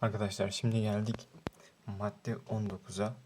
Arkadaşlar şimdi geldik madde 19'a.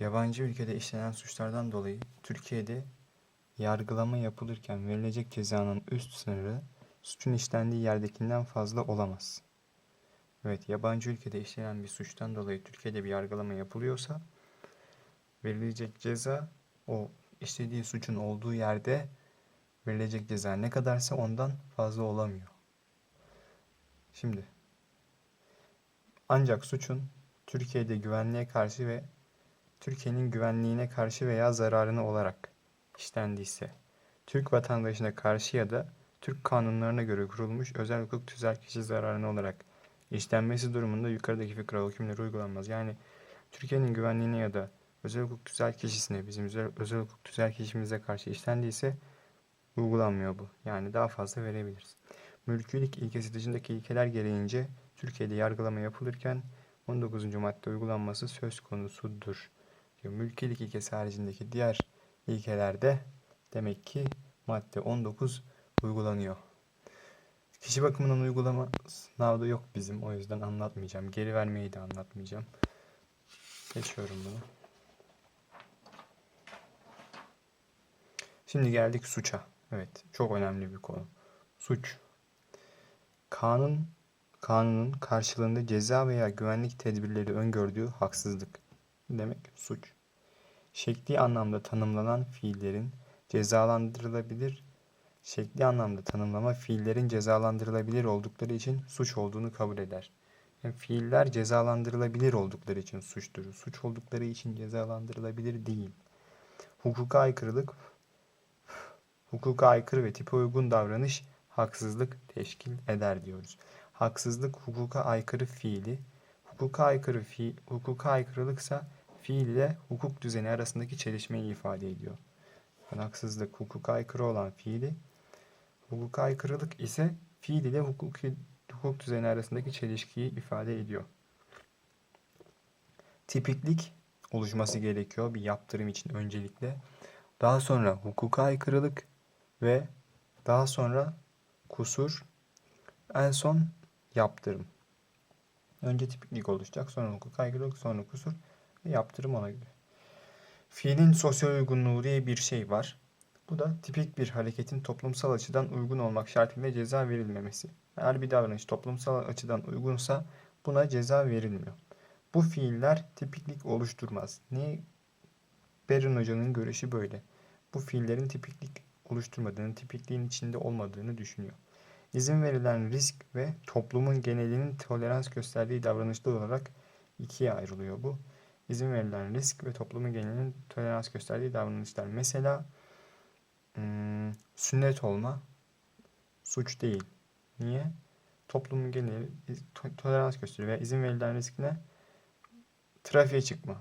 Yabancı ülkede işlenen suçlardan dolayı Türkiye'de yargılama yapılırken verilecek cezanın üst sınırı suçun işlendiği yerdekinden fazla olamaz. Evet, yabancı ülkede işlenen bir suçtan dolayı Türkiye'de bir yargılama yapılıyorsa verilecek ceza o işlediği suçun olduğu yerde verilecek ceza ne kadarsa ondan fazla olamıyor. Şimdi ancak suçun Türkiye'de güvenliğe karşı ve Türkiye'nin güvenliğine karşı veya zararına olarak işlendiyse, Türk vatandaşına karşı ya da Türk kanunlarına göre kurulmuş özel hukuk tüzel kişi zararına olarak işlenmesi durumunda yukarıdaki fıkra hükümleri uygulanmaz. Yani Türkiye'nin güvenliğine ya da özel hukuk tüzel kişisine, bizim özel, özel hukuk tüzel kişimize karşı işlendiyse uygulanmıyor bu. Yani daha fazla verebiliriz. Mülkülük ilkesi dışındaki ilkeler gereğince Türkiye'de yargılama yapılırken 19. madde uygulanması söz konusudur. Diyor. Mülkiyelik ilkesi haricindeki diğer ilkelerde demek ki madde 19 uygulanıyor. Kişi bakımından uygulama sınavda yok bizim. O yüzden anlatmayacağım. Geri vermeyi de anlatmayacağım. Geçiyorum bunu. Şimdi geldik suça. Evet, çok önemli bir konu. Suç. Kanun kanunun karşılığında ceza veya güvenlik tedbirleri öngördüğü haksızlık. Demek suç. Şekli anlamda tanımlanan fiillerin cezalandırılabilir şekli anlamda tanımlama fiillerin cezalandırılabilir oldukları için suç olduğunu kabul eder. Yani fiiller cezalandırılabilir oldukları için suçtur. Suç oldukları için cezalandırılabilir değil. Hukuka aykırılık hukuka aykırı ve tipe uygun davranış haksızlık teşkil eder diyoruz. Haksızlık hukuka aykırı fiili, hukuka aykırı fi, hukuka aykırılıksa fiil ile hukuk düzeni arasındaki çelişmeyi ifade ediyor. Yani haksızlık hukuka aykırı olan fiili, hukuka aykırılık ise fiil ile hukuki, hukuk düzeni arasındaki çelişkiyi ifade ediyor. Tipiklik oluşması gerekiyor bir yaptırım için öncelikle. Daha sonra hukuka aykırılık ve daha sonra kusur, en son yaptırım. Önce tipiklik oluşacak, sonra hukuk aykırılık, sonra kusur ve yaptırım ona göre. Fiilin sosyal uygunluğu diye bir şey var. Bu da tipik bir hareketin toplumsal açıdan uygun olmak şartıyla ceza verilmemesi. Eğer bir davranış toplumsal açıdan uygunsa buna ceza verilmiyor. Bu fiiller tipiklik oluşturmaz. Niye? Berin Hoca'nın görüşü böyle. Bu fiillerin tipiklik oluşturmadığını, tipikliğin içinde olmadığını düşünüyor. İzin verilen risk ve toplumun genelinin tolerans gösterdiği davranışlar olarak ikiye ayrılıyor bu. İzin verilen risk ve toplumun genelinin tolerans gösterdiği davranışlar. Mesela sünnet olma suç değil. Niye? Toplumun geneli to- tolerans gösteriyor veya izin verilen risk ne? Trafiğe çıkma.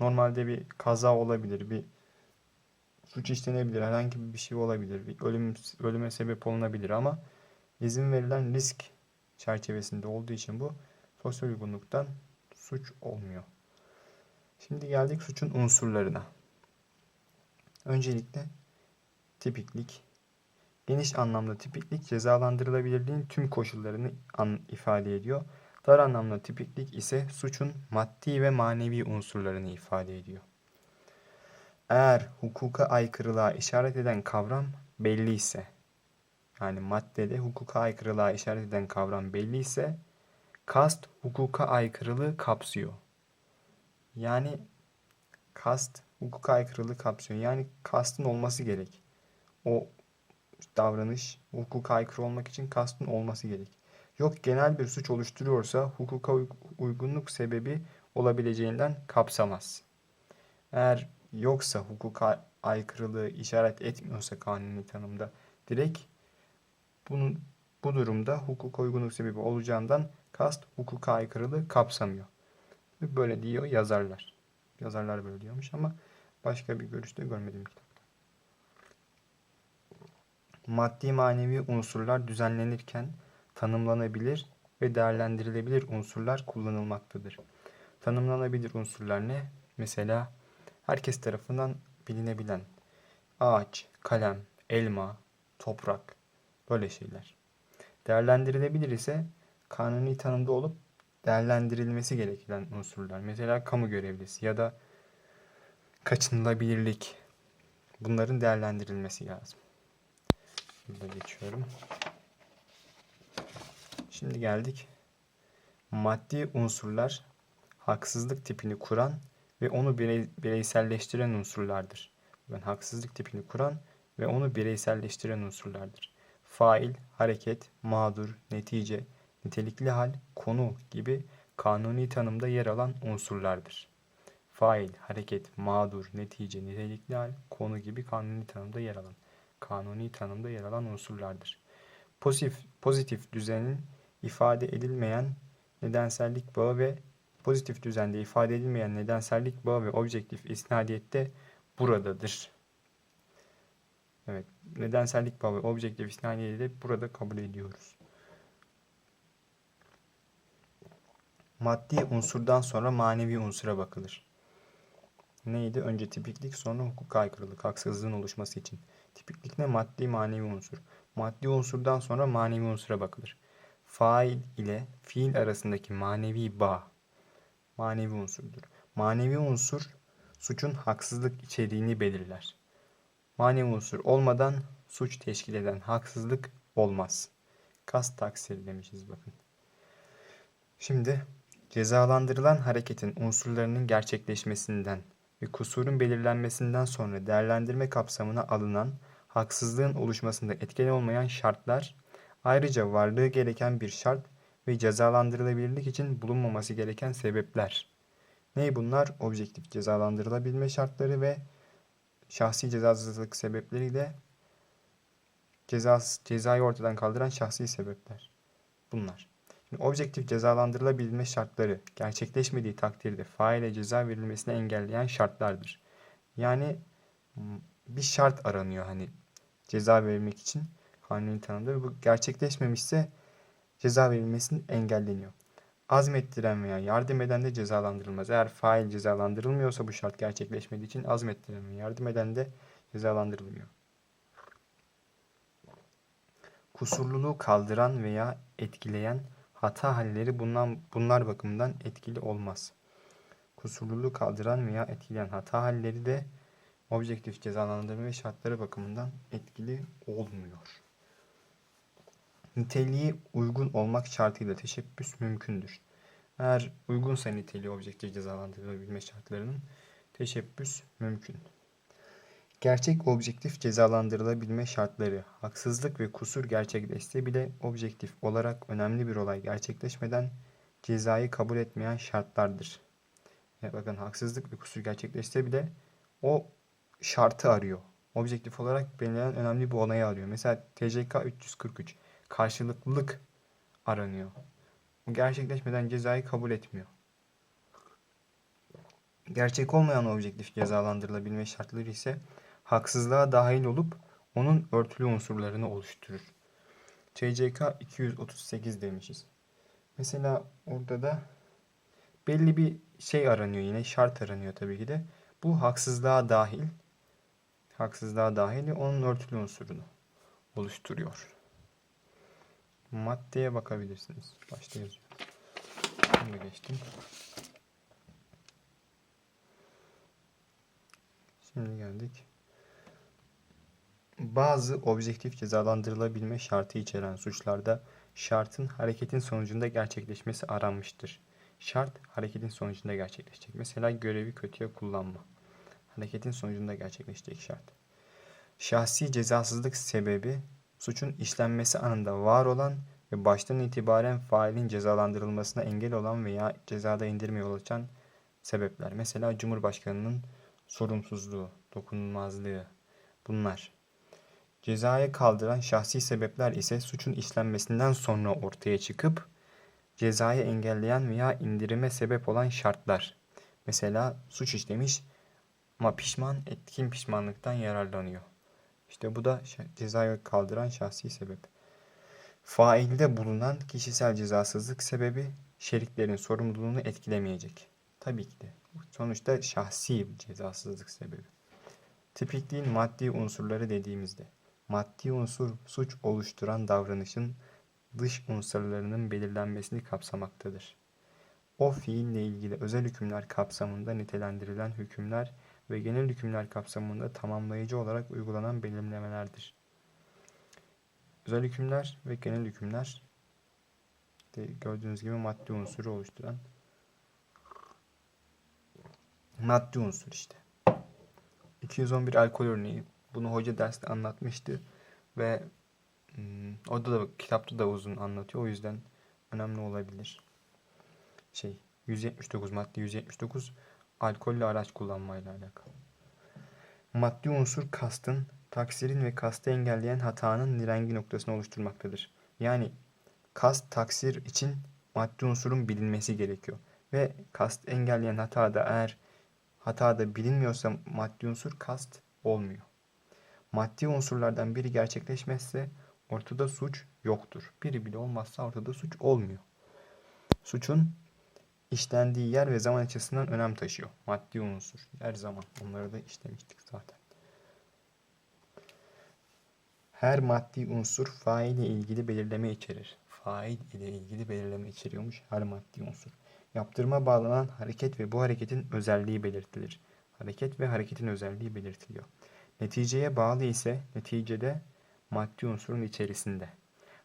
Normalde bir kaza olabilir, bir suç işlenebilir, herhangi bir şey olabilir, bir ölüm ölüme sebep olunabilir ama izin verilen risk çerçevesinde olduğu için bu sosyal uygunluktan suç olmuyor. Şimdi geldik suçun unsurlarına. Öncelikle tipiklik. Geniş anlamda tipiklik cezalandırılabilirliğin tüm koşullarını ifade ediyor. Dar anlamda tipiklik ise suçun maddi ve manevi unsurlarını ifade ediyor. Eğer hukuka aykırılığa işaret eden kavram belli ise, yani maddede hukuka aykırılığa işaret eden kavram belli ise, kast hukuka aykırılığı kapsıyor. Yani kast hukuka aykırılığı kapsıyor. Yani kastın olması gerek. O davranış hukuka aykırı olmak için kastın olması gerek. Yok genel bir suç oluşturuyorsa hukuka uygunluk sebebi olabileceğinden kapsamaz. Eğer yoksa hukuka aykırılığı işaret etmiyorsa kanuni tanımda direkt bunun bu durumda hukuka uygunluk sebebi olacağından kast hukuka aykırılığı kapsamıyor. Böyle diyor yazarlar. Yazarlar böyle diyormuş ama başka bir görüşte görmedim kitapta. Maddi manevi unsurlar düzenlenirken tanımlanabilir ve değerlendirilebilir unsurlar kullanılmaktadır. Tanımlanabilir unsurlar ne? Mesela herkes tarafından bilinebilen ağaç, kalem, elma, toprak böyle şeyler. Değerlendirilebilir ise kanuni tanımda olup değerlendirilmesi gereken unsurlar. Mesela kamu görevlisi ya da kaçınılabilirlik. Bunların değerlendirilmesi lazım. Burada geçiyorum. Şimdi geldik. Maddi unsurlar haksızlık tipini kuran ve onu birey, bireyselleştiren unsurlardır. Ben haksızlık tipini kuran ve onu bireyselleştiren unsurlardır. Fail, hareket, mağdur, netice, nitelikli hal, konu gibi kanuni tanımda yer alan unsurlardır. Fail, hareket, mağdur, netice, nitelikli hal, konu gibi kanuni tanımda yer alan kanuni tanımda yer alan unsurlardır. Pozitif, pozitif düzenin ifade edilmeyen nedensellik bağı ve pozitif düzende ifade edilmeyen nedensellik bağı ve objektif isnadiyette buradadır. Evet, nedensellik bağı ve objektif isnadiyeti burada kabul ediyoruz. Maddi unsurdan sonra manevi unsura bakılır. Neydi? Önce tipiklik sonra hukuk aykırılık, haksızlığın oluşması için. Tipiklik ne? Maddi manevi unsur. Maddi unsurdan sonra manevi unsura bakılır. Fail ile fiil arasındaki manevi bağ manevi unsurdur. Manevi unsur suçun haksızlık içeriğini belirler. Manevi unsur olmadan suç teşkil eden haksızlık olmaz. Kas taksir demişiz bakın. Şimdi cezalandırılan hareketin unsurlarının gerçekleşmesinden ve kusurun belirlenmesinden sonra değerlendirme kapsamına alınan haksızlığın oluşmasında etkili olmayan şartlar, ayrıca varlığı gereken bir şart ve cezalandırılabilirlik için bulunmaması gereken sebepler. Ney bunlar? Objektif cezalandırılabilme şartları ve şahsi cezasızlık sebepleriyle ceza, cezayı ortadan kaldıran şahsi sebepler. Bunlar. Şimdi objektif cezalandırılabilme şartları gerçekleşmediği takdirde faile ceza verilmesini engelleyen şartlardır. Yani bir şart aranıyor hani ceza verilmek için kanuni tanımda ve bu gerçekleşmemişse ceza verilmesini engelleniyor. Azmettiren veya yardım eden de cezalandırılmaz. Eğer fail cezalandırılmıyorsa bu şart gerçekleşmediği için azmettiren veya yardım eden de cezalandırılmıyor. Kusurluluğu kaldıran veya etkileyen hata halleri bundan, bunlar bakımından etkili olmaz. Kusurluluğu kaldıran veya etkileyen hata halleri de objektif cezalandırma ve şartları bakımından etkili olmuyor. Niteliği uygun olmak şartıyla teşebbüs mümkündür. Eğer uygunsa niteliği objektif cezalandırılabilme şartlarının teşebbüs mümkün. Gerçek objektif cezalandırılabilme şartları haksızlık ve kusur gerçekleşse bile objektif olarak önemli bir olay gerçekleşmeden cezayı kabul etmeyen şartlardır. Ya bakın haksızlık ve kusur gerçekleşse bile o şartı arıyor. Objektif olarak belirlenen önemli bir olayı arıyor. Mesela TCK 343 karşılıklılık aranıyor. Bu gerçekleşmeden cezayı kabul etmiyor. Gerçek olmayan objektif cezalandırılabilme şartları ise haksızlığa dahil olup onun örtülü unsurlarını oluşturur. TCK 238 demişiz. Mesela orada da belli bir şey aranıyor yine şart aranıyor tabii ki de. Bu haksızlığa dahil haksızlığa dahil onun örtülü unsurunu oluşturuyor. Maddeye bakabilirsiniz. Başta yazıyor. Bunu geçtim. Şimdi geldik. Bazı objektif cezalandırılabilme şartı içeren suçlarda şartın hareketin sonucunda gerçekleşmesi aranmıştır. Şart hareketin sonucunda gerçekleşecek. Mesela görevi kötüye kullanma. Hareketin sonucunda gerçekleşecek şart. Şahsi cezasızlık sebebi suçun işlenmesi anında var olan ve baştan itibaren failin cezalandırılmasına engel olan veya cezada indirme yol açan sebepler. Mesela Cumhurbaşkanının sorumsuzluğu, dokunulmazlığı bunlar. Cezaya kaldıran şahsi sebepler ise suçun işlenmesinden sonra ortaya çıkıp cezayı engelleyen veya indirime sebep olan şartlar. Mesela suç işlemiş ama pişman etkin pişmanlıktan yararlanıyor. İşte bu da cezayı kaldıran şahsi sebep. Failde bulunan kişisel cezasızlık sebebi şeriklerin sorumluluğunu etkilemeyecek. Tabii ki de. Sonuçta şahsi cezasızlık sebebi. Tipikliğin maddi unsurları dediğimizde maddi unsur suç oluşturan davranışın dış unsurlarının belirlenmesini kapsamaktadır. o fiille ilgili özel hükümler kapsamında nitelendirilen hükümler ve genel hükümler kapsamında tamamlayıcı olarak uygulanan belirlemelerdir. Özel hükümler ve genel hükümler de gördüğünüz gibi maddi unsuru oluşturan maddi unsur işte. 211 alkol örneği. Bunu hoca derste anlatmıştı ve hmm, orada da kitapta da uzun anlatıyor. O yüzden önemli olabilir. Şey 179 madde 179 alkollü araç kullanmayla alakalı. Maddi unsur kastın, taksirin ve kastı engelleyen hatanın nirengi noktasını oluşturmaktadır. Yani kast taksir için maddi unsurun bilinmesi gerekiyor. Ve kast engelleyen hata da eğer hata da bilinmiyorsa maddi unsur kast olmuyor. Maddi unsurlardan biri gerçekleşmezse ortada suç yoktur. Biri bile olmazsa ortada suç olmuyor. Suçun işlendiği yer ve zaman açısından önem taşıyor. Maddi unsur. Her zaman. Onları da işlemiştik zaten. Her maddi unsur fail ile ilgili belirleme içerir. Fail ile ilgili belirleme içeriyormuş her maddi unsur. Yaptırıma bağlanan hareket ve bu hareketin özelliği belirtilir. Hareket ve hareketin özelliği belirtiliyor. Neticeye bağlı ise neticede maddi unsurun içerisinde.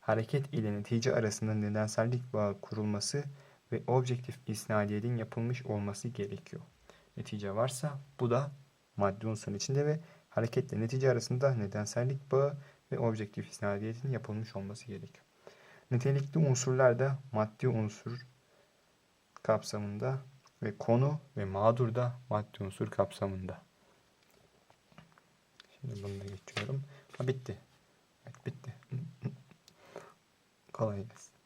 Hareket ile netice arasında nedensellik bağı kurulması ve objektif isnadiyetin yapılmış olması gerekiyor. Netice varsa bu da maddi unsurun içinde ve hareketle netice arasında nedensellik bağı ve objektif isnadiyetin yapılmış olması gerekiyor. Nitelikli unsurlar da maddi unsur kapsamında ve konu ve mağdur da maddi unsur kapsamında. Şimdi bunu da geçiyorum. Ha bitti. Evet bitti. Kolay gelsin.